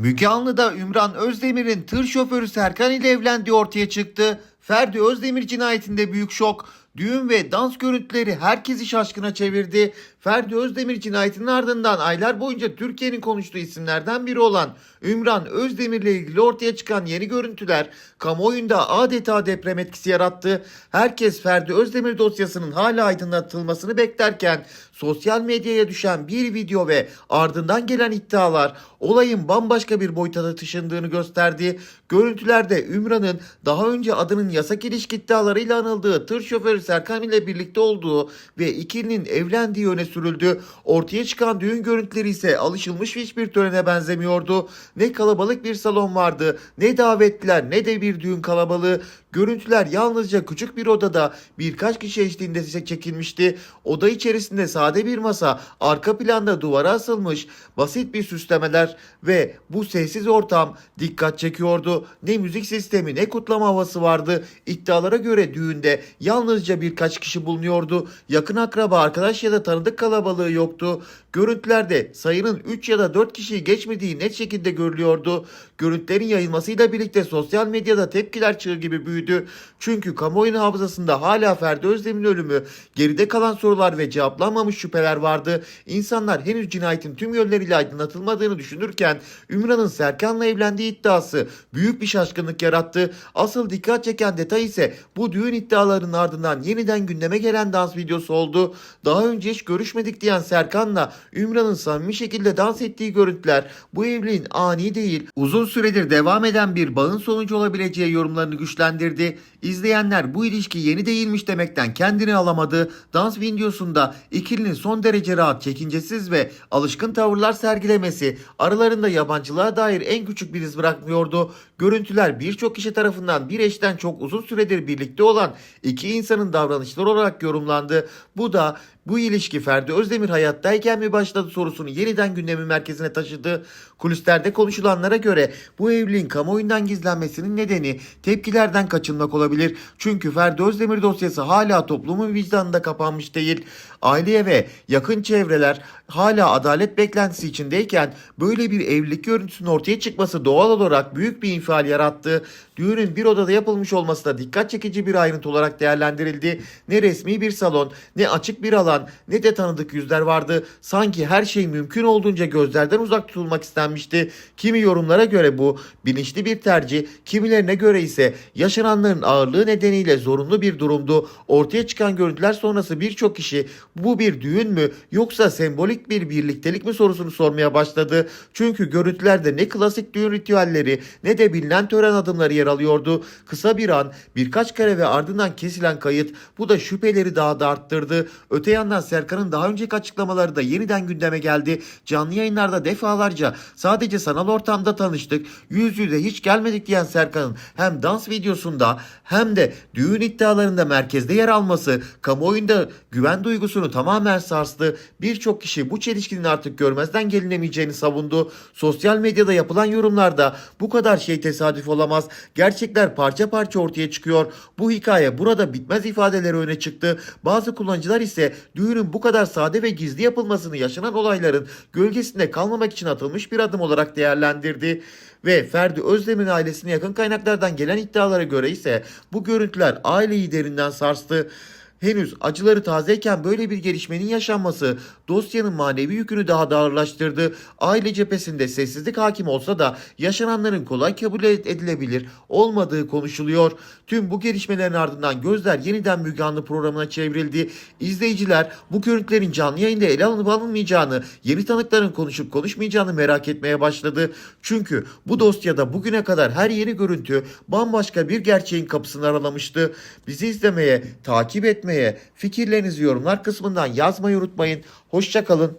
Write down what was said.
Müge Anlı'da Ümran Özdemir'in tır şoförü Serkan ile evlendiği ortaya çıktı. Ferdi Özdemir cinayetinde büyük şok. Düğün ve dans görüntüleri herkesi şaşkına çevirdi. Ferdi Özdemir cinayetinin ardından aylar boyunca Türkiye'nin konuştuğu isimlerden biri olan Ümran Özdemir ile ilgili ortaya çıkan yeni görüntüler kamuoyunda adeta deprem etkisi yarattı. Herkes Ferdi Özdemir dosyasının hala aydınlatılmasını beklerken sosyal medyaya düşen bir video ve ardından gelen iddialar olayın bambaşka bir boyuta taşındığını gösterdi. Görüntülerde Ümran'ın daha önce adının yasak ilişki iddialarıyla anıldığı tır şoförü Serkan ile birlikte olduğu ve ikilinin evlendiği öne sürüldü. Ortaya çıkan düğün görüntüleri ise alışılmış hiçbir törene benzemiyordu. Ne kalabalık bir salon vardı, ne davetliler, ne de bir düğün kalabalığı. Görüntüler yalnızca küçük bir odada birkaç kişi eşliğinde çekilmişti. Oda içerisinde sade bir masa, arka planda duvara asılmış basit bir süslemeler ve bu sessiz ortam dikkat çekiyordu. Ne müzik sistemi ne kutlama havası vardı. İddialara göre düğünde yalnızca birkaç kişi bulunuyordu. Yakın akraba, arkadaş ya da tanıdık kalabalığı yoktu. Görüntülerde sayının 3 ya da 4 kişiyi geçmediği net şekilde görülüyordu. Görüntülerin yayılmasıyla birlikte sosyal medyada tepkiler çığ gibi büyüdü. Çünkü kamuoyunun hafızasında hala Ferdi Özdemir'in ölümü, geride kalan sorular ve cevaplanmamış şüpheler vardı. İnsanlar henüz cinayetin tüm yönleriyle aydınlatılmadığını düşünürken Ümran'ın Serkan'la evlendiği iddiası büyük bir şaşkınlık yarattı. Asıl dikkat çeken detay ise bu düğün iddialarının ardından yeniden gündeme gelen dans videosu oldu. Daha önce hiç görüşmedik diyen Serkan'la Ümran'ın samimi şekilde dans ettiği görüntüler bu evliliğin ani değil uzun süredir devam eden bir bağın sonucu olabileceği yorumlarını güçlendirdi. İzleyenler bu ilişki yeni değilmiş demekten kendini alamadı. Dans videosunda ikilinin son derece rahat, çekincesiz ve alışkın tavırlar sergilemesi aralarında yabancılığa dair en küçük bir iz bırakmıyordu. Görüntüler birçok kişi tarafından bir eşten çok uzun süredir birlikte olan iki insanın davranışları olarak yorumlandı. Bu da bu ilişki Ferdi Özdemir hayattayken mi başladı sorusunu yeniden gündemin merkezine taşıdı. Kulislerde konuşulanlara göre bu evliliğin kamuoyundan gizlenmesinin nedeni tepkilerden kaçınmak olabilir. Çünkü Ferdi Özdemir dosyası hala toplumun vicdanında kapanmış değil. Aileye ve yakın çevreler hala adalet beklentisi içindeyken böyle bir evlilik görüntüsünün ortaya çıkması doğal olarak büyük bir infial yarattı. Düğünün bir odada yapılmış olması da dikkat çekici bir ayrıntı olarak değerlendirildi. Ne resmi bir salon, ne açık bir alan, ne de tanıdık yüzler vardı. Sanki her şey mümkün olduğunca gözlerden uzak tutulmak istenmişti. Kimi yorumlara göre bu bilinçli bir tercih, kimilerine göre ise yaşananların ağırlığı nedeniyle zorunlu bir durumdu. Ortaya çıkan görüntüler sonrası birçok kişi bu bir düğün mü yoksa sembolik bir birliktelik mi sorusunu sormaya başladı. Çünkü görüntülerde ne klasik düğün ritüelleri ne de bilinen tören adımları yer alıyordu. Kısa bir an, birkaç kare ve ardından kesilen kayıt bu da şüpheleri daha da arttırdı. Öte yandan Serkan'ın daha önceki açıklamaları da yeniden gündeme geldi. Canlı yayınlarda defalarca sadece sanal ortamda tanıştık, yüz yüze hiç gelmedik diyen Serkan'ın hem dans videosunda hem de düğün iddialarında merkezde yer alması kamuoyunda güven duygusunu tamamen sarstı. Birçok kişi bu çelişkinin artık görmezden gelinemeyeceğini savundu. Sosyal medyada yapılan yorumlarda bu kadar şey tesadüf olamaz. Gerçekler parça parça ortaya çıkıyor. Bu hikaye burada bitmez ifadeleri öne çıktı. Bazı kullanıcılar ise düğünün bu kadar sade ve gizli yapılmasını yaşanan olayların gölgesinde kalmamak için atılmış bir adım olarak değerlendirdi. Ve Ferdi Özdemir'in ailesine yakın kaynaklardan gelen iddialara göre ise bu görüntüler aileyi derinden sarstı. Henüz acıları tazeyken böyle bir gelişmenin yaşanması dosyanın manevi yükünü daha da ağırlaştırdı. Aile cephesinde sessizlik hakim olsa da yaşananların kolay kabul edilebilir olmadığı konuşuluyor. Tüm bu gelişmelerin ardından gözler yeniden Müge Anlı programına çevrildi. İzleyiciler bu görüntülerin canlı yayında ele alınıp alınmayacağını, yeni tanıkların konuşup konuşmayacağını merak etmeye başladı. Çünkü bu dosyada bugüne kadar her yeni görüntü bambaşka bir gerçeğin kapısını aralamıştı. Bizi izlemeye, takip etmeye, fikirlerinizi yorumlar kısmından yazmayı unutmayın. Hoşçakalın.